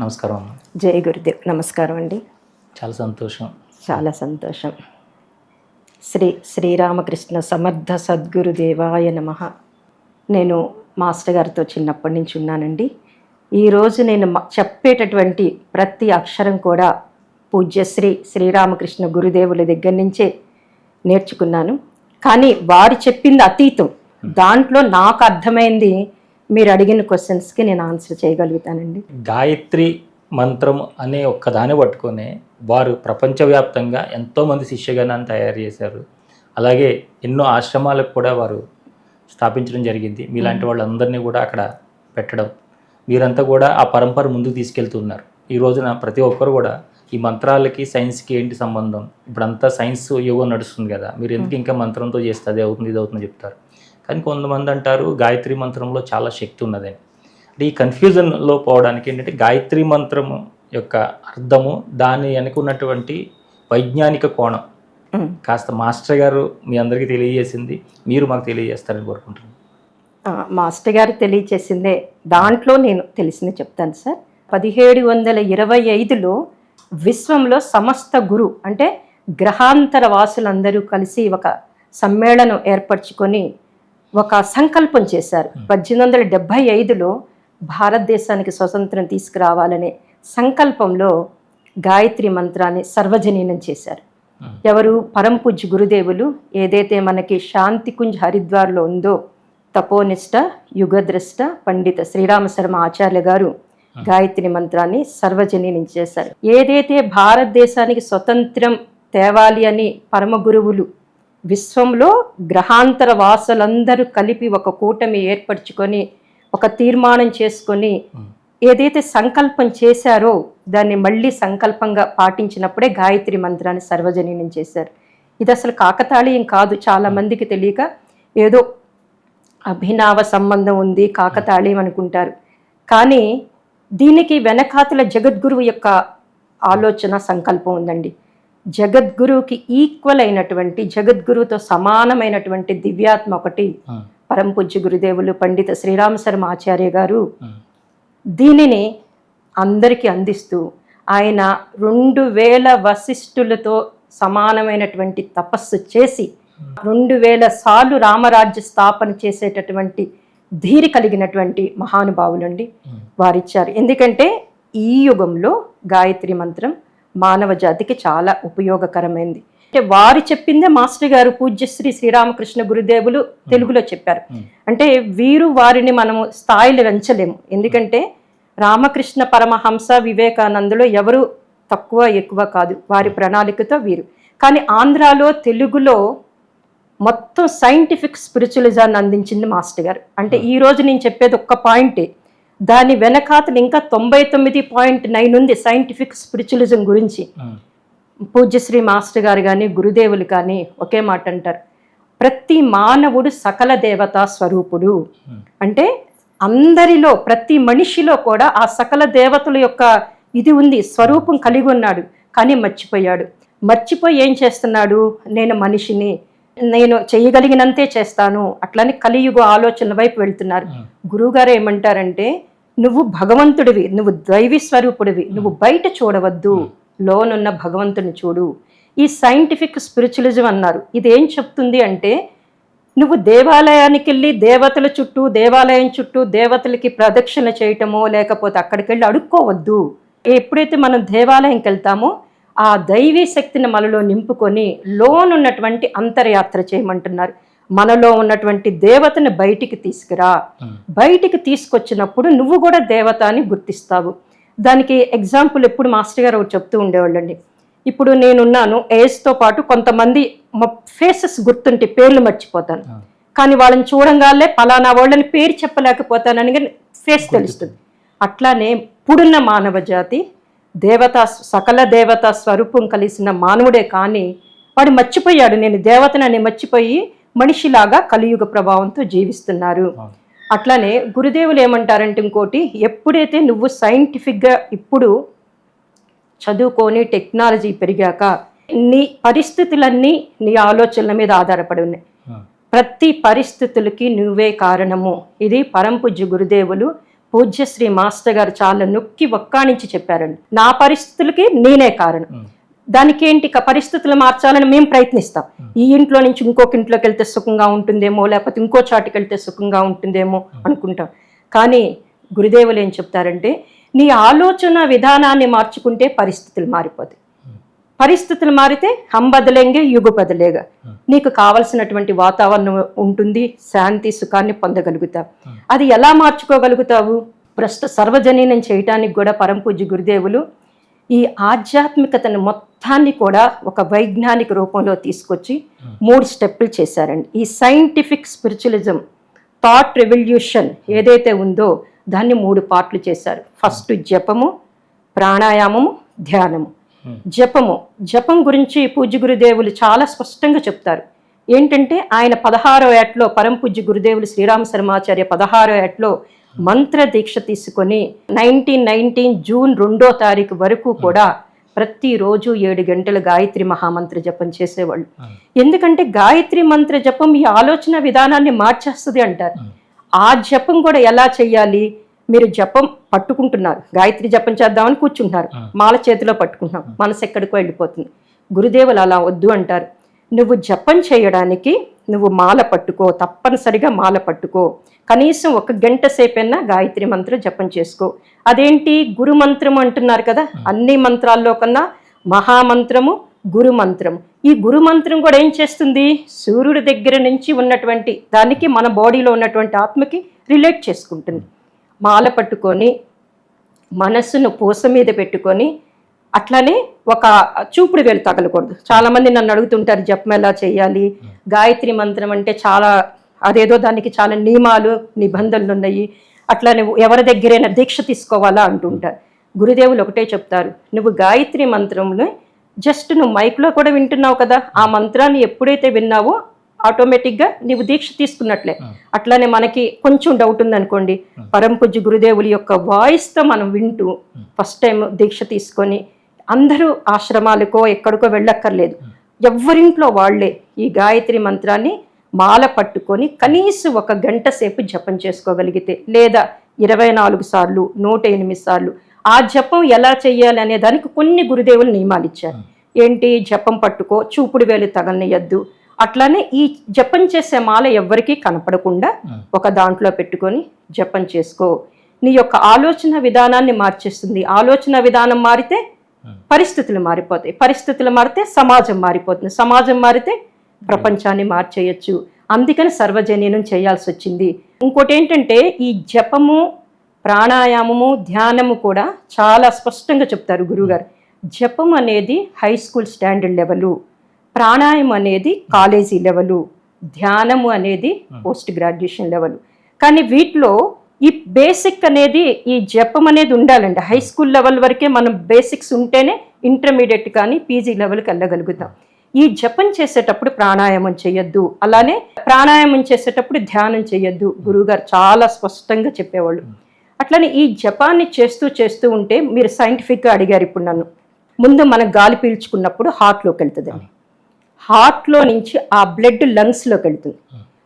నమస్కారం. జై గురుదేవ్. నమస్కారం అండి. చాలా సంతోషం. చాలా సంతోషం. శ్రీ శ్రీరామకృష్ణ సమర్థ సద్గురుదేవాయ నమ. నేను మాస్టర్ గారితో చిన్నప్పటి నుంచి ఉన్నానండి. ఈరోజు నేను చెప్పేటటువంటి ప్రతి అక్షరం కూడా పూజ్యశ్రీ శ్రీరామకృష్ణ గురుదేవుల దగ్గర నుంచే నేర్చుకున్నాను. కానీ వారు చెప్పింది అతీతం. దాంట్లో నాకు అర్థమైంది మీరు అడిగిన క్వశ్చన్స్కి నేను ఆన్సర్ చేయగలుగుతానండి. గాయత్రి మంత్రం అనే ఒక్క దాన్ని పట్టుకొని వారు ప్రపంచవ్యాప్తంగా ఎంతోమంది శిష్యగణాన్ని తయారు చేశారు. అలాగే ఎన్నో ఆశ్రమాలకు కూడా వారు స్థాపించడం జరిగింది. మీలాంటి వాళ్ళందరినీ కూడా అక్కడ పెట్టడం. మీరంతా కూడా ఆ పరంపర ముందుకు తీసుకెళ్తున్నారు. ఈ రోజున ప్రతి ఒక్కరు కూడా ఈ మంత్రాలకి సైన్స్కి ఏంటి సంబంధం? ఇప్పుడంతా సైన్స్ యుగం నడుస్తుంది కదా. మీరు ఎందుకు ఇంకా మంత్రంతో చేస్తే అది అవుతుంది ఇది అవుతుంది చెప్తారు. కానీ కొంతమంది అంటారు గాయత్రి మంత్రంలో చాలా శక్తి ఉన్నదని అంటే ఈ కన్ఫ్యూజన్లో పోవడానికి ఏంటంటే గాయత్రి మంత్రం యొక్క అర్థము దాని వెనక ఉన్నటువంటి వైజ్ఞానిక కోణం. కాస్త మాస్టర్ గారు మీ అందరికీ తెలియజేసింది మీరు మాకు తెలియజేస్తారని కోరుకుంటున్నాను. మాస్టర్ గారు తెలియచేసిందే దాంట్లో నేను తెలిసింది చెప్తాను సార్. పదిహేడు వందల ఇరవై ఐదులో విశ్వంలో సమస్త గురు అంటే గ్రహాంతర వాసులందరూ కలిసి ఒక సమ్మేళనం ఏర్పరచుకొని ఒక సంకల్పం చేశారు. పద్దెనిమిది వందల డెబ్భై ఐదులో భారతదేశానికి స్వతంత్రం తీసుకురావాలనే సంకల్పంలో గాయత్రి మంత్రాన్ని సర్వజనీనం చేశారు. ఎవరు? పరంపూజ్య గురుదేవులు. ఏదైతే మనకి శాంతికుంజ్ హరిద్వార్లో ఉందో తపోనిష్ట యుగద్రష్ట పండిత శ్రీరామ శర్మ ఆచార్య గారు గాయత్రి మంత్రాన్ని సర్వజనీనం చేశారు. ఏదైతే భారతదేశానికి స్వతంత్రం తేవాలి అని పరమ గురువులు విశ్వంలో గ్రహాంతర వాసులందరూ కలిపి ఒక కూటమి ఏర్పరచుకొని ఒక తీర్మానం చేసుకొని ఏదైతే సంకల్పం చేశారో దాన్ని మళ్ళీ సంకల్పంగా పాటించినప్పుడే గాయత్రి మంత్రాన్ని సర్వజనీనం చేశారు. ఇది అసలు కాకతాళీయం కాదు. చాలా మందికి తెలియక ఏదో అభినవ సంబంధం ఉంది కాకతాళీయం అనుకుంటారు. కానీ దీనికి వెనకాతల జగద్గురువు యొక్క ఆలోచన సంకల్పం ఉందండి. జగద్గురువుకి ఈక్వల్ అయినటువంటి జగద్గురువుతో సమానమైనటువంటి దివ్యాత్మ ఒకటి పరంపూజ్య గురుదేవులు పండిత శ్రీరామ శర్మ ఆచార్య గారు దీనిని అందరికీ అందిస్తూ ఆయన రెండు వేల వశిష్ఠులతో సమానమైనటువంటి తపస్సు చేసి రెండు వేల సార్లు రామరాజ్య స్థాపన చేసేటటువంటి ధీరి కలిగినటువంటి మహానుభావులండి. వారిచ్చారు. ఎందుకంటే ఈ యుగంలో గాయత్రి మంత్రం మానవ జాతికి చాలా ఉపయోగకరమైంది. అంటే వారు చెప్పిందే మాస్టర్ గారు పూజ్యశ్రీ శ్రీరామకృష్ణ గురుదేవులు తెలుగులో చెప్పారు. అంటే వీరు వారిని మనము స్థాయిలు పెంచలేము. ఎందుకంటే రామకృష్ణ పరమహంస వివేకానందులో ఎవరు తక్కువ ఎక్కువ కాదు. వారి ప్రణాళికతో వీరు. కానీ ఆంధ్రాలో తెలుగులో మొత్తం సైంటిఫిక్ స్పిరిచువలిజాన్ని అందించింది మాస్టర్ గారు. అంటే ఈ రోజు నేను చెప్పేది ఒక్క పాయింటే దాని వెనకాతలు ఇంకా తొంభై తొమ్మిది పాయింట్ నైన్ ఉంది సైంటిఫిక్ స్పిరిచువలిజం గురించి. పూజ్యశ్రీ మాస్టర్ గారు కానీ గురుదేవులు కానీ ఒకే మాట అంటారు. ప్రతి మానవుడు సకల దేవతా స్వరూపుడు. అంటే అందరిలో ప్రతి మనిషిలో కూడా ఆ సకల దేవతల యొక్క ఇది ఉంది స్వరూపం కలిగి ఉన్నాడు. కానీ మర్చిపోయాడు. మర్చిపోయి ఏం చేస్తున్నాడు? నేను మనిషిని నేను చేయగలిగినంతే చేస్తాను. అట్లని కలియుగ ఆలోచనల వైపు వెళ్తున్నారు. గురువుగారు ఏమంటారంటే నువ్వు భగవంతుడివి నువ్వు దైవీ స్వరూపుడివి నువ్వు బయట చూడవద్దు. లోనున్న భగవంతుని చూడు. ఈ సైంటిఫిక్ స్పిరిచువలిజం అన్నారు. ఇది ఏం చెప్తుంది అంటే నువ్వు దేవాలయానికి వెళ్ళి దేవతల చుట్టూ దేవాలయం చుట్టూ దేవతలకి ప్రదక్షిణ చేయటమో లేకపోతే అక్కడికి వెళ్ళి అడుక్కోవద్దు. ఎప్పుడైతే మనం దేవాలయంకి వెళ్తామో ఆ దైవీ శక్తిని మనలో నింపుకొని లోనున్నటువంటి అంతర్యాత్ర చేయమంటున్నారు. మనలో ఉన్నటువంటి దేవతని బయటికి తీసుకురా. బయటికి తీసుకొచ్చినప్పుడు నువ్వు కూడా దేవత అని గుర్తిస్తావు. దానికి ఎగ్జాంపుల్ ఎప్పుడు మాస్టర్ గారు చెప్తూ ఉండేవాళ్ళండి. ఇప్పుడు నేనున్నాను ఏజ్తో పాటు కొంతమంది ఫేసెస్ గుర్తుంటే పేర్లు మర్చిపోతాను. కానీ వాళ్ళని చూడంగానే పలానా వాళ్ళని పేరు చెప్పలేకపోతానని కానీ ఫేస్ తెలుస్తుంది. అట్లానే ఇప్పుడున్న మానవ జాతి దేవతా సకల దేవతా స్వరూపం కలిసిన మానవుడే కానీ వాడు మర్చిపోయాడు. నేను దేవతనని మర్చిపోయి మనిషిలాగా కలియుగ ప్రభావంతో జీవిస్తున్నారు. అట్లానే గురుదేవులు ఏమంటారంటే ఇంకోటి ఎప్పుడైతే నువ్వు సైంటిఫిక్గా ఇప్పుడు చదువుకొని టెక్నాలజీ పెరిగాక నీ పరిస్థితులన్నీ నీ ఆలోచనల మీద ఆధారపడి ఉన్నాయి. ప్రతి పరిస్థితులకి నువ్వే కారణము. ఇది పరంపూజ్య గురుదేవులు పూజ్యశ్రీ మాస్టర్ గారు చాలా నొక్కి ఒక్కాణించి చెప్పారండి. నా పరిస్థితులకి నేనే కారణం. దానికి ఏంటి పరిస్థితులు మార్చాలని మేము ప్రయత్నిస్తాం. ఈ ఇంట్లో నుంచి ఇంకొక ఇంట్లోకి వెళ్తే సుఖంగా ఉంటుందేమో లేకపోతే ఇంకో చాటుకి వెళ్తే సుఖంగా ఉంటుందేమో అనుకుంటాం. కానీ గురుదేవులు ఏం చెప్తారంటే నీ ఆలోచన విధానాన్ని మార్చుకుంటే పరిస్థితులు మారిపోతాయి. పరిస్థితులు మారితే హం బదలేంగే యుగ బదలేగా నీకు కావలసినటువంటి వాతావరణం ఉంటుంది శాంతి సుఖాన్ని పొందగలుగుతావు. అది ఎలా మార్చుకోగలుగుతావు? ప్రస్తుత సర్వజనీనం చేయటానికి కూడా పరం పూజ్య గురుదేవులు ఈ ఆధ్యాత్మికతను మొత్తాన్ని కూడా ఒక వైజ్ఞానిక రూపంలో తీసుకొచ్చి మూడు స్టెప్పులు చేశారండి. ఈ సైంటిఫిక్ స్పిరిచువలిజం థాట్ రెవల్యూషన్ ఏదైతే ఉందో దాన్ని మూడు పార్ట్లు చేశారు. ఫస్ట్ జపము ప్రాణాయామము ధ్యానము. జపము. జపం గురించి పూజ్య గురుదేవులు చాలా స్పష్టంగా చెప్తారు. ఏంటంటే ఆయన పదహారో ఏట్లో పరం పూజ్య గురుదేవులు శ్రీరామ శర్మాచార్య పదహారో ఏట్లో మంత్ర దీక్ష తీసుకొని నైన్టీన్ నైన్టీన్ జూన్ రెండో తారీఖు వరకు కూడా ప్రతిరోజు ఏడు గంటలు గాయత్రి మహామంత్ర జపం చేసేవాళ్ళు. ఎందుకంటే గాయత్రి మంత్ర జపం ఈ ఆలోచన విధానాన్ని మార్చేస్తుంది అంటారు. ఆ జపం కూడా ఎలా చేయాలి? మీరు జపం పట్టుకుంటున్నారు. గాయత్రి జపం చేద్దామని కూర్చుంటున్నారు. మాల చేతిలో పట్టుకుంటున్నాం. మనసు ఎక్కడికో వెళ్ళిపోతుంది. గురుదేవులు అలా వద్దు అంటారు. నువ్వు జపం చేయడానికి నువ్వు మాల పట్టుకో తప్పనిసరిగా మాల పట్టుకో. కనీసం ఒక గంట సేపైనా గాయత్రి మంత్రం జపం చేసుకో. అదేంటి? గురు మంత్రం అంటున్నారు కదా. అన్ని మంత్రాల్లో కన్నా మహామంత్రము గురు మంత్రం ఈ గురు మంత్రం కూడా ఏం చేస్తుంది? సూర్యుడి దగ్గర నుంచి ఉన్నటువంటి దానికి మన బాడీలో ఉన్నటువంటి ఆత్మకి రిలేట్ చేసుకుంటుంది. మాల పట్టుకొని మనస్సును పూస మీద పెట్టుకొని అట్లానే ఒక చూపుడు వేలు తగలకూడదు. చాలామంది నన్ను అడుగుతుంటారు జపం ఎలా చేయాలి? గాయత్రి మంత్రం అంటే చాలా అదేదో దానికి చాలా నియమాలు నిబంధనలు ఉన్నాయి. అట్లానే ఎవరి దగ్గరైనా దీక్ష తీసుకోవాలా అంటుంటారు. గురుదేవులు ఒకటే చెప్తారు నువ్వు గాయత్రి మంత్రంలో జస్ట్ నువ్వు మైక్లో కూడా వింటున్నావు కదా? ఆ మంత్రాన్ని ఎప్పుడైతే విన్నావో ఆటోమేటిక్గా నీవు దీక్ష తీసుకున్నట్లే. అట్లానే మనకి కొంచెం డౌట్ ఉందనుకోండి పరంపూజ్య గురుదేవుల యొక్క వాయిస్తో మనం వింటూ ఫస్ట్ టైం దీక్ష తీసుకొని అందరూ ఆశ్రమాలకో ఎక్కడికో వెళ్ళక్కర్లేదు. ఎవరింట్లో వాళ్ళే ఈ గాయత్రి మంత్రాన్ని మాల పట్టుకొని కనీసం ఒక గంట సేపు జపం చేసుకోగలిగితే లేదా ఇరవై నాలుగు సార్లు నూట ఎనిమిది సార్లు ఆ జపం ఎలా చేయాలి అనే దానికి కొన్ని గురుదేవులు నియమాలు ఇచ్చారు. ఏంటి? జపం పట్టుకో చూపుడు వేలు తగలనియద్దు. అట్లానే ఈ జపం చేసే మాల ఎవ్వరికీ కనపడకుండా ఒక దాంట్లో పెట్టుకొని జపం చేసుకో. నీ యొక్క ఆలోచన విధానాన్ని మార్చేస్తుంది. ఆలోచన విధానం మారితే పరిస్థితులు మారిపోతాయి. పరిస్థితులు మారితే సమాజం మారిపోతుంది. సమాజం మారితే ప్రపంచాన్ని మార్చేయచ్చు. అందుకని సర్వజనీనం చేయాల్సి వచ్చింది. ఇంకోటి ఏంటంటే ఈ జపము ప్రాణాయామము ధ్యానము కూడా చాలా స్పష్టంగా చెప్తారు గురువుగారు. జపం అనేది హై స్కూల్ స్టాండర్డ్ లెవెలు. ప్రాణాయామం అనేది కాలేజీ లెవెలు ధ్యానము అనేది పోస్ట్ గ్రాడ్యుయేషన్ లెవెల్. కానీ వీటిలో ఈ బేసిక్ అనేది ఈ జపం అనేది ఉండాలండి. హై స్కూల్ లెవెల్ వరకే మనం బేసిక్స్ ఉంటేనే ఇంటర్మీడియట్ కానీ పీజీ లెవెల్కి వెళ్ళగలుగుతాం. ఈ జపం చేసేటప్పుడు ప్రాణాయామం చేయొద్దు. అలానే ప్రాణాయామం చేసేటప్పుడు ధ్యానం చేయొద్దు. గురువుగారు చాలా స్పష్టంగా చెప్పేవాళ్ళు. అట్లనే ఈ జపాన్ని చేస్తూ చేస్తూ ఉంటే మీరు సైంటిఫిక్గా అడిగారు ఇప్పుడు నన్ను. ముందు మనం గాలి పీల్చుకున్నప్పుడు హార్ట్లోకి వెళ్తుందండి. హార్ట్లో నుంచి ఆ బ్లడ్ లంగ్స్లోకి వెళ్తుంది.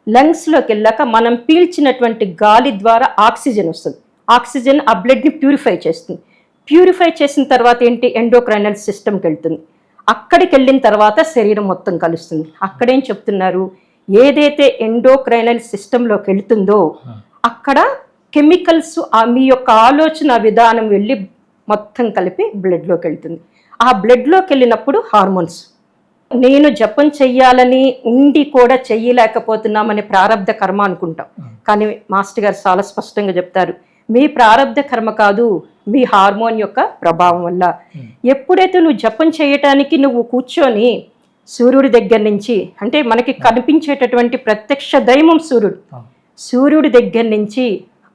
లంగ్స్లోకి వెళ్ళాక మనం పీల్చినటువంటి గాలి ద్వారా ఆక్సిజన్ వస్తుంది. ఆక్సిజన్ ఆ బ్లడ్ని ప్యూరిఫై చేస్తుంది. ప్యూరిఫై చేసిన తర్వాత ఏంటి? ఎండోక్రైనల్ సిస్టమ్కి వెళ్తుంది. అక్కడికి వెళ్ళిన తర్వాత శరీరం మొత్తం కలుస్తుంది. అక్కడేం చెప్తున్నారు? ఏదైతే ఎండోక్రైనల్ సిస్టంలోకి వెళ్తుందో అక్కడ కెమికల్స్ ఆ మీ యొక్క ఆలోచన విధానం వెళ్ళి మొత్తం కలిపి బ్లడ్లోకి వెళ్తుంది. ఆ బ్లడ్లోకి వెళ్ళినప్పుడు హార్మోన్స్ నేను జపం చెయ్యాలని ఉండి కూడా చెయ్యలేకపోతున్నామనే ప్రారంధ కర్మ అనుకుంటాం. కానీ మాస్టర్ గారు చాలా స్పష్టంగా చెప్తారు. మీ ప్రారంధ కర్మ కాదు మీ హార్మోన్ యొక్క ప్రభావం వల్ల. ఎప్పుడైతే నువ్వు జపం చేయటానికి నువ్వు కూర్చొని సూర్యుడి దగ్గర నుంచి అంటే మనకి కనిపించేటటువంటి ప్రత్యక్ష దైవం సూర్యుడు. సూర్యుడి దగ్గర నుంచి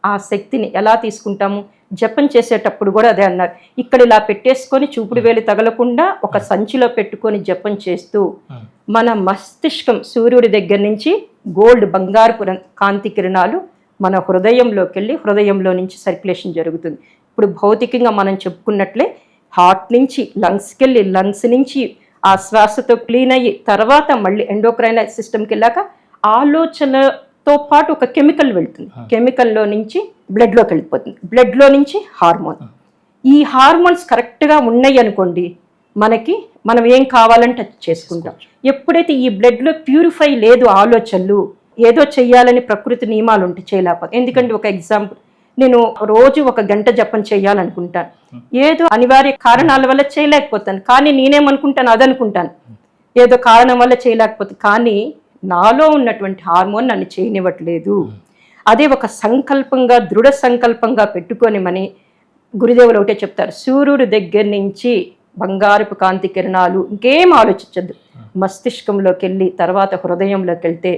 ఆ శక్తిని ఎలా తీసుకుంటాము? జపం చేసేటప్పుడు కూడా అదే అన్నారు. ఇక్కడ ఇలా పెట్టేసుకొని చూపుడు వేలు తగలకుండా ఒక సంచిలో పెట్టుకొని జపం చేస్తూ మన మస్తిష్కం సూర్యుడి దగ్గర నుంచి గోల్డ్ బంగారుపు రం- కాంతి కిరణాలు మన హృదయంలోకి వెళ్ళి హృదయంలో నుంచి సర్క్యులేషన్ జరుగుతుంది. ఇప్పుడు భౌతికంగా మనం చెప్పుకున్నట్లే హార్ట్ నుంచి లంగ్స్కి వెళ్ళి లంగ్స్ నుంచి ఆ శ్వాసతో క్లీన్ అయ్యి తర్వాత మళ్ళీ ఎండోక్రైన్ సిస్టమ్కి వెళ్ళాక ఆలోచన తో పాటు ఒక కెమికల్ వెళ్తుంది. కెమికల్లో నుంచి బ్లడ్లోకి వెళ్ళిపోతుంది. బ్లడ్లో నుంచి హార్మోన్. ఈ హార్మోన్స్ కరెక్ట్గా ఉన్నాయి అనుకోండి మనకి మనం ఏం కావాలంటే అది చేసుకుంటాం. ఎప్పుడైతే ఈ బ్లడ్లో ప్యూరిఫై లేదు ఆలోచనలు ఏదో చెయ్యాలని ప్రకృతి నియమాలు ఉంటే చేయలేకపోతే ఎందుకంటే ఒక ఎగ్జాంపుల్ నేను రోజు ఒక గంట జపం చేయాలనుకుంటాను. ఏదో అనివార్య కారణాల వల్ల చేయలేకపోతాను. కానీ నేనేమనుకుంటాను అదనుకుంటాను. ఏదో కారణం వల్ల చేయలేకపోతే కానీ నాలో ఉన్నటువంటి హార్మోన్ నన్ను చేయనివ్వట్లేదు. అదే ఒక సంకల్పంగా దృఢ సంకల్పంగా పెట్టుకొని మని గురుదేవులు ఒకటే చెప్తారు. సూర్యుడు దగ్గర నుంచి బంగారపు కాంతి కిరణాలు ఇంకేం ఆలోచించద్దు. మస్తిష్కంలోకి వెళ్ళి తర్వాత హృదయంలోకి వెళ్తే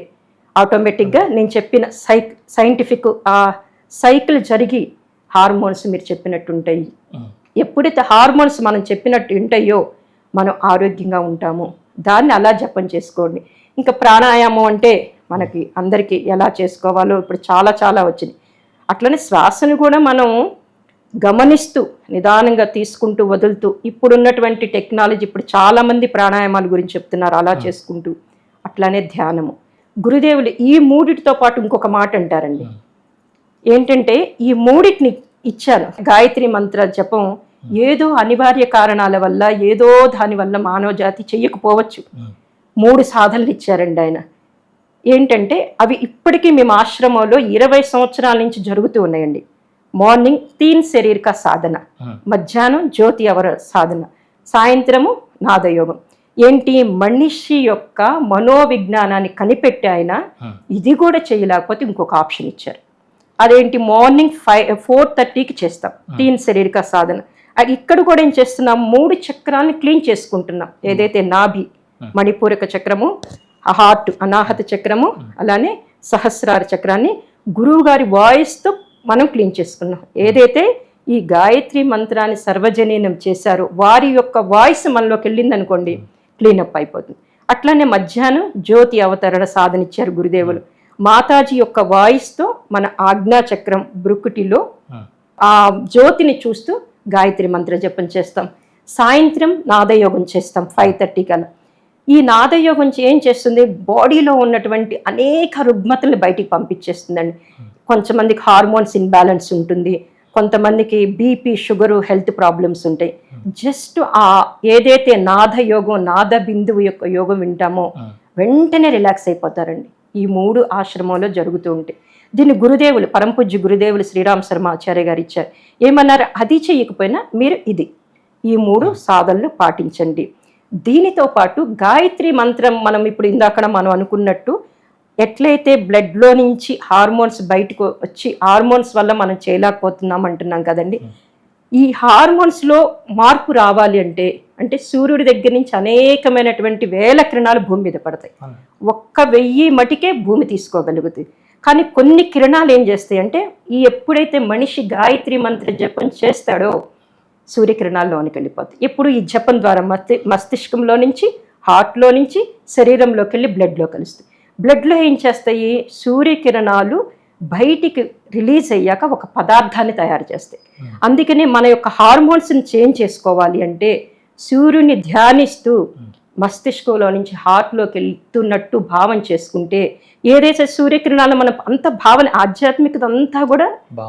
ఆటోమేటిక్గా నేను చెప్పిన సై సైంటిఫిక్ ఆ సైకిల్ జరిగి హార్మోన్స్ మీరు చెప్పినట్టు ఉంటాయి ఎప్పుడైతే హార్మోన్స్ మనం చెప్పినట్టు ఉంటాయో మనం ఆరోగ్యంగా ఉంటాము. దాన్ని అలా జపం చేసుకోండి. ఇంకా ప్రాణాయామం అంటే మనకి అందరికీ ఎలా చేసుకోవాలో ఇప్పుడు చాలా చాలా వచ్చింది. అట్లనే శ్వాసను కూడా మనం గమనిస్తూ నిదానంగా తీసుకుంటూ వదులుతూ ఇప్పుడున్నటువంటి టెక్నాలజీ ఇప్పుడు చాలామంది ప్రాణాయామాల గురించి చెప్తున్నారు అలా చేసుకుంటూ. అట్లానే ధ్యానము. గురుదేవులు ఈ మూడిటితో పాటు ఇంకొక మాట అంటారండి. ఏంటంటే ఈ మూడిటిని ఇచ్చాను. గాయత్రి మంత్ర జపం ఏదో అనివార్య కారణాల వల్ల ఏదో దాని వల్ల మానవ జాతి చెయ్యకపోవచ్చు మూడు సాధనలు ఇచ్చారండి ఆయన. ఏంటంటే అవి ఇప్పటికీ మేము ఆశ్రమంలో ఇరవై సంవత్సరాల నుంచి జరుగుతూ ఉన్నాయండి. మార్నింగ్ తీన్ శరీరక సాధన మధ్యాహ్నం జ్యోతి అవర సాధన సాయంత్రము నాదయోగం. ఏంటి? మనిషి యొక్క మనోవిజ్ఞానాన్ని కనిపెట్టి ఆయన ఇది కూడా చేయలేకపోతే ఇంకొక ఆప్షన్ ఇచ్చారు. అదేంటి? మార్నింగ్ ఫైవ్ ఫోర్ థర్టీకి చేస్తాం. తీన్ శరీరక సాధన. ఇక్కడ కూడా ఏం చేస్తున్నాం? మూడు చక్రాన్ని క్లీన్ చేసుకుంటున్నాం. ఏదైతే నాభి మణిపూరక చక్రము హార్ట్ అనాహత చక్రము అలానే సహస్రార చక్రాన్ని గురువు గారి వాయిస్తో మనం క్లీన్ చేసుకున్నాం. ఏదైతే ఈ గాయత్రి మంత్రాన్ని సర్వజనీనం చేశారో వారి యొక్క వాయిస్ మనలోకి వెళ్ళింది అనుకోండి క్లీనప్ అయిపోతుంది. అట్లానే మధ్యాహ్నం జ్యోతి అవతరణ సాధన ఇచ్చారు గురుదేవులు. మాతాజీ యొక్క వాయిస్తో మన ఆజ్ఞా చక్రం బ్రుకుటిలో ఆ జ్యోతిని చూస్తూ గాయత్రి మంత్ర జపం చేస్తాం. సాయంత్రం నాదయోగం చేస్తాం ఫైవ్ థర్టీ కల్లా. ఈ నాదయోగం ఏం చేస్తుంది? బాడీలో ఉన్నటువంటి అనేక రుగ్మతల్ని బయటికి పంపించేస్తుందండి. కొంతమందికి హార్మోన్స్ ఇన్బ్యాలెన్స్ ఉంటుంది. కొంతమందికి బీపీ షుగరు హెల్త్ ప్రాబ్లమ్స్ ఉంటాయి. జస్ట్ ఆ ఏదైతే నాద యోగం నాద బిందువు యొక్క యోగం వింటామో వెంటనే రిలాక్స్ అయిపోతారండి. ఈ మూడు ఆశ్రమంలో జరుగుతూ ఉంటాయి. దీన్ని గురుదేవులు పరంపూజ్య గురుదేవులు శ్రీరామ్ శర్మ ఆచార్య గారు ఇచ్చారు. ఏమన్నారు? అది చేయకపోయినా మీరు ఇది. ఈ మూడు సాధనలు పాటించండి. దీనితో పాటు గాయత్రి మంత్రం మనం ఇప్పుడు ఇందాక మనం అనుకున్నట్టు ఎట్లయితే బ్లడ్లో నుంచి హార్మోన్స్ బయటకు వచ్చి హార్మోన్స్ వల్ల మనం చేయలేకపోతున్నాం అంటున్నాం కదండి. ఈ హార్మోన్స్లో మార్పు రావాలి అంటే అంటే సూర్యుడి దగ్గర నుంచి అనేకమైనటువంటి వేల కిరణాలు భూమి మీద పడతాయి. ఒక్క వెయ్యి మటికే భూమి తీసుకోగలుగుతుంది. కానీ కొన్ని కిరణాలు ఏం చేస్తాయి అంటే ఈ ఎప్పుడైతే మనిషి గాయత్రి మంత్ర జపం చేస్తాడో సూర్యకిరణాల్లోనికి వెళ్ళిపోతాయి ఎప్పుడు ఈ జపం ద్వారా మస్తి మస్తిష్కంలో నుంచి హార్ట్లో నుంచి శరీరంలోకి వెళ్ళి బ్లడ్లో కలుస్తాయి. బ్లడ్లో ఏం చేస్తాయి? సూర్యకిరణాలు బయటికి రిలీజ్ అయ్యాక ఒక పదార్థాన్ని తయారు చేస్తాయి. అందుకనే మన యొక్క హార్మోన్స్ని చేంజ్ చేసుకోవాలి అంటే సూర్యుని ధ్యానిస్తూ మస్తిష్కంలో నుంచి హార్ట్లోకి వెళ్తున్నట్టు భావం చేసుకుంటే ఏదైతే సూర్యకిరణాలు మనం అంత భావన ఆధ్యాత్మికత అంతా కూడా.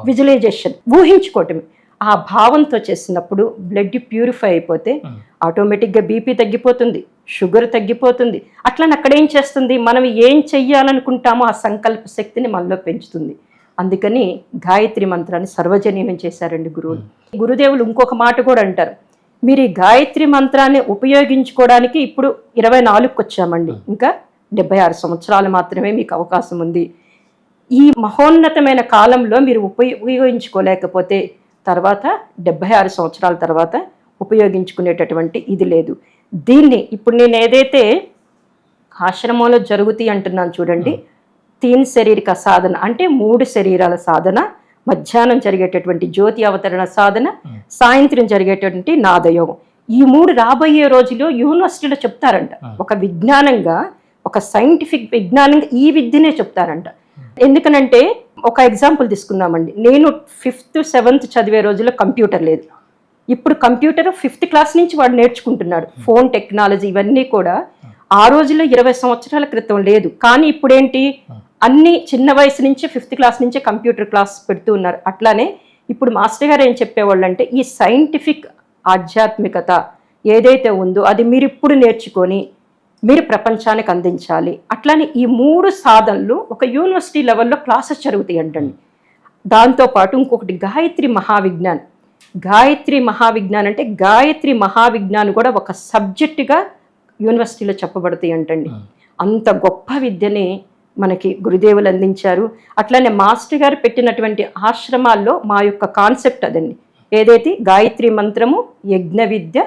విజువలైజేషన్ ఊహించుకోవటమే. ఆ భావంతో చేసినప్పుడు బ్లడ్ ప్యూరిఫై అయిపోతే ఆటోమేటిక్గా బీపీ తగ్గిపోతుంది షుగర్ తగ్గిపోతుంది. అట్లా అక్కడ ఏం చేస్తుంది? మనం ఏం చెయ్యాలనుకుంటామో ఆ సంకల్ప శక్తిని మనలో పెంచుతుంది. అందుకని గాయత్రి మంత్రాన్ని సర్వజనీయం చేశారండి గురువులు. గురుదేవులు ఇంకొక మాట కూడా అంటారు. మీరు ఈ గాయత్రి మంత్రాన్ని ఉపయోగించుకోవడానికి ఇప్పుడు ఇరవై నాలుగుకి వచ్చామండి. ఇంకా డెబ్బై ఆరు సంవత్సరాలు మాత్రమే మీకు అవకాశం ఉంది. ఈ మహోన్నతమైన కాలంలో మీరు ఉపయో- ఉపయోగించుకోలేకపోతే తర్వాత డెబ్బై ఆరు సంవత్సరాల తర్వాత ఉపయోగించుకునేటటువంటి ఇది లేదు. దీన్ని ఇప్పుడు నేను ఏదైతే ఆశ్రమంలో జరుగుతాయి అంటున్నాను చూడండి తీన్ శరీరక సాధన అంటే మూడు శరీరాల సాధన మధ్యాహ్నం జరిగేటటువంటి జ్యోతి అవతరణ సాధన సాయంత్రం జరిగేటటువంటి నాదయోగం. ఈ మూడు రాబోయే రోజుల్లో యూనివర్సిటీలో చెప్తారంట. ఒక విజ్ఞానంగా ఒక సైంటిఫిక్ విజ్ఞానంగా ఈ విద్యనే చెప్తారంట. ఎందుకనంటే ఒక ఎగ్జాంపుల్ తీసుకుందామండి. నేను ఫిఫ్త్ సెవెంత్ చదివే రోజుల్లో కంప్యూటర్ లేదు. ఇప్పుడు కంప్యూటర్ ఫిఫ్త్ క్లాస్ నుంచి వాడు నేర్చుకుంటున్నాడు. ఫోన్ టెక్నాలజీ ఇవన్నీ కూడా ఆ రోజుల్లో ఇరవై సంవత్సరాల క్రితం లేదు. కానీ ఇప్పుడేంటి? అన్ని చిన్న వయసు నుంచి ఫిఫ్త్ క్లాస్ నుంచి కంప్యూటర్ క్లాస్ పెడుతూ ఉన్నారు. అట్లానే ఇప్పుడు మాస్టర్ గారు ఏం చెప్పేవాళ్ళు అంటే ఈ సైంటిఫిక్ ఆధ్యాత్మికత ఏదైతే ఉందో అది మీరు ఇప్పుడు నేర్చుకొని మీరు ప్రపంచానికి అందించాలి. అట్లానే ఈ మూడు సాధనలు ఒక యూనివర్సిటీ లెవెల్లో క్లాసెస్ జరుగుతాయి అంటండి. దాంతోపాటు ఇంకొకటి గాయత్రి మహావిజ్ఞాన్. గాయత్రి మహావిజ్ఞాన్ అంటే గాయత్రి మహావిజ్ఞాన్ కూడా ఒక సబ్జెక్టుగా యూనివర్సిటీలో చెప్పబడతాయి అంటండి. అంత గొప్ప విద్యని మనకి గురుదేవులు అందించారు. అట్లానే మాస్టర్ గారు పెట్టినటువంటి ఆశ్రమాల్లో మా యొక్క కాన్సెప్ట్ అదండి. ఏదైతే గాయత్రి మంత్రము యజ్ఞ విద్య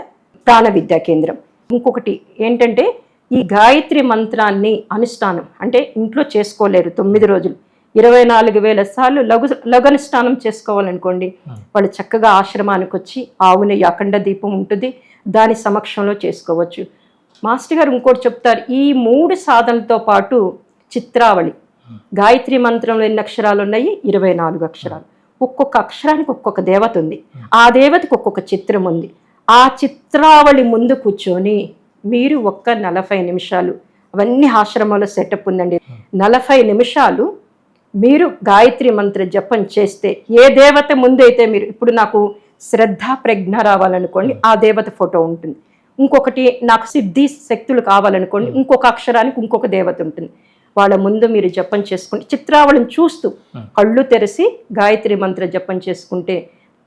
ప్రాణ విద్యా కేంద్రం. ఇంకొకటి ఏంటంటే ఈ గాయత్రి మంత్రాన్ని అనుష్ఠానం అంటే ఇంట్లో చేసుకోలేరు తొమ్మిది రోజులు. ఇరవై నాలుగు వేల సార్లు లఘు లఘునుష్ఠానం చేసుకోవాలనుకోండి. వాళ్ళు చక్కగా ఆశ్రమానికి వచ్చి ఆవుని అఖండ దీపం ఉంటుంది. దాని సమక్షంలో చేసుకోవచ్చు. మాస్టర్ గారు ఇంకోటి చెప్తారు ఈ మూడు సాధనలతో పాటు చిత్రావళి. గాయత్రి మంత్రంలో ఎన్ని అక్షరాలు ఉన్నాయి? ఇరవై నాలుగు అక్షరాలు. ఒక్కొక్క అక్షరానికి ఒక్కొక్క దేవత ఉంది. ఆ దేవతకు ఒక్కొక్క చిత్రం ఉంది. ఆ చిత్రావళి ముందు కూర్చొని మీరు ఒక్క నలభై నిమిషాలు. అవన్నీ ఆశ్రమంలో సెటప్ ఉందండి. నలభై నిమిషాలు మీరు గాయత్రి మంత్ర జపం చేస్తే ఏ దేవత ముందైతే మీరు ఇప్పుడు నాకు శ్రద్ధ ప్రజ్ఞ రావాలనుకోండి ఆ దేవత ఫోటో ఉంటుంది. ఇంకొకటి నాకు సిద్ధి శక్తులు కావాలనుకోండి ఇంకొక అక్షరానికి ఇంకొక దేవత ఉంటుంది. వాళ్ళ ముందు మీరు జపం చేసుకుంటే చిత్రావళిని చూస్తూ కళ్ళు తెరిసి గాయత్రి మంత్ర జపం చేసుకుంటే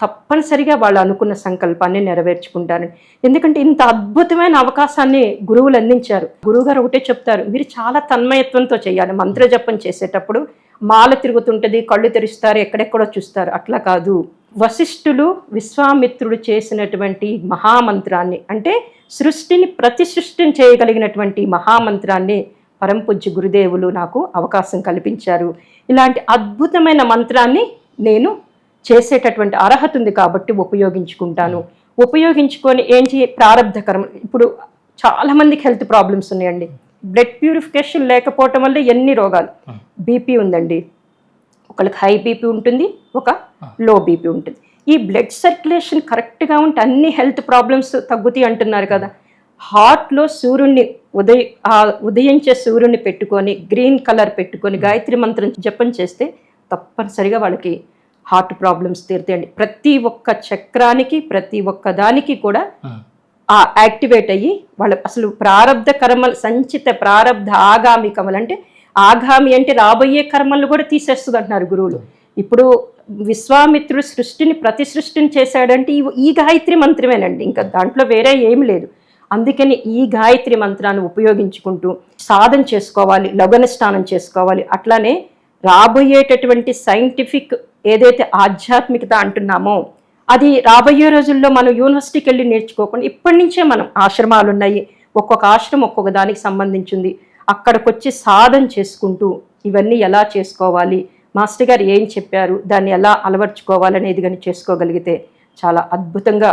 తప్పనిసరిగా వాళ్ళు అనుకున్న సంకల్పాన్ని నెరవేర్చుకుంటారని. ఎందుకంటే ఇంత అద్భుతమైన అవకాశాన్ని గురువులు అందించారు. గురువుగారు ఒకటే చెప్తారు మీరు చాలా తన్మయత్వంతో చేయాలి. మంత్ర జపం చేసేటప్పుడు మాల తిరుగుతుంటుంది కళ్ళు తెరుస్తారు ఎక్కడెక్కడో చూస్తారు. అట్లా కాదు. వశిష్ఠులు విశ్వామిత్రుడు చేసినటువంటి మహామంత్రాన్ని అంటే సృష్టిని ప్రతి సృష్టిని చేయగలిగినటువంటి మహామంత్రాన్ని పరంపూజ్య గురుదేవులు నాకు అవకాశం కల్పించారు. ఇలాంటి అద్భుతమైన మంత్రాన్ని నేను చేసేటటువంటి అర్హత ఉంది కాబట్టి ఉపయోగించుకుంటాను. ఉపయోగించుకొని ఏం చే ప్రారంధ కర్మ ఇప్పుడు చాలా మందికి హెల్త్ ప్రాబ్లమ్స్ ఉన్నాయండి. బ్లడ్ ప్యూరిఫికేషన్ లేకపోవటం వల్ల ఎన్ని రోగాలు? బీపీ ఉందండి. ఒకళ్ళకి హై బీపీ ఉంటుంది ఒక లో బీపీ ఉంటుంది. ఈ బ్లడ్ సర్క్యులేషన్ కరెక్ట్గా ఉంటే అన్ని హెల్త్ ప్రాబ్లమ్స్ తగ్గుతాయి అంటున్నారు కదా. హార్ట్లో సూర్యుడిని ఉదయ ఉదయించే సూర్యుడిని పెట్టుకొని గ్రీన్ కలర్ పెట్టుకొని గాయత్రి మంత్రం జపం చేస్తే తప్పనిసరిగా వాళ్ళకి హార్ట్ ప్రాబ్లమ్స్ తీరుతాయండి. ప్రతి ఒక్క చక్రానికి ప్రతి ఒక్క దానికి కూడా ఆ. యాక్టివేట్ అయ్యి వాళ్ళ అసలు ప్రారంధ కర్మలు సంచిత ప్రారంధ ఆగామి కర్మలు అంటే ఆగామి అంటే రాబోయే కర్మలు కూడా తీసేస్తుంది అంటున్నారు గురువులు ఇప్పుడు విశ్వామిత్రుడు సృష్టిని ప్రతి సృష్టిని చేశాడంటే ఈ- గాయత్రి మంత్రమేనండి. ఇంకా దాంట్లో వేరే ఏమి లేదు. అందుకని ఈ గాయత్రి మంత్రాన్ని ఉపయోగించుకుంటూ సాధన చేసుకోవాలి లగన స్నానం చేసుకోవాలి. అట్లానే రాబోయేటటువంటి సైంటిఫిక్ ఏదైతే ఆధ్యాత్మికత అంటున్నామో అది రాబోయే రోజుల్లో మనం యూనివర్సిటీకి వెళ్ళి నేర్చుకోకుండా ఇప్పటి నుంచే మనం ఆశ్రమాలు ఉన్నాయి. ఒక్కొక్క ఆశ్రమం ఒక్కొక్క దానికి సంబంధించింది. అక్కడికి వచ్చి సాధన చేసుకుంటూ ఇవన్నీ ఎలా చేసుకోవాలి? మాస్టర్ గారు ఏం చెప్పారు? దాన్ని ఎలా అలవర్చుకోవాలనేది కానీ చేసుకోగలిగితే చాలా అద్భుతంగా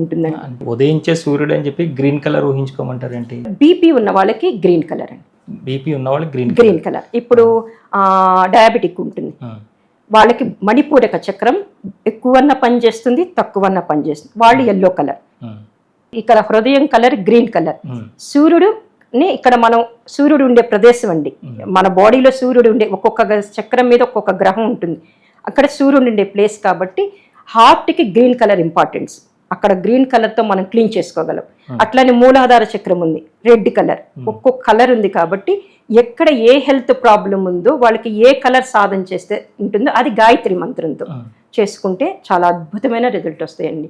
ఉంటుందండి. అంటే ఉదయించే సూర్యుడు అని చెప్పి గ్రీన్ కలర్ ఊహించుకోమంటారేంటి? బీపీ ఉన్న వాళ్ళకి గ్రీన్ కలర్ అండి. బీపీ ఉన్న వాళ్ళు గ్రీన్ గ్రీన్ కలర్. ఇప్పుడు డయాబెటిక్ ఉంటుంది. వాళ్ళకి మణిపూరక చక్రం ఎక్కువన్న పని చేస్తుంది తక్కువన్న పని చేస్తుంది. వాళ్ళు ఎల్లో కలర్ ఇక్కడ హృదయం కలర్ గ్రీన్ కలర్ సూర్యుడుని ఇక్కడ మనం సూర్యుడు ఉండే ప్రదేశం అండి. మన బాడీలో సూర్యుడు ఉండే ఒక్కొక్క చక్రం మీద ఒక్కొక్క గ్రహం ఉంటుంది. అక్కడ సూర్యుడు ఉండే ప్లేస్ కాబట్టి హార్ట్కి గ్రీన్ కలర్ ఇంపార్టెన్స్ అక్కడ గ్రీన్ కలర్తో మనం క్లీన్ చేసుకోగలం. అట్లానే మూలాధార చక్రం ఉంది రెడ్ కలర్ ఒక్కొక్క కలర్ ఉంది కాబట్టి ఎక్కడ ఏ హెల్త్ ప్రాబ్లం ఉందో వాళ్ళకి ఏ కలర్ సాధన చేస్తే ఉంటుందో అది గాయత్రి మంత్రంతో చేసుకుంటే చాలా అద్భుతమైన రిజల్ట్ వస్తాయండి.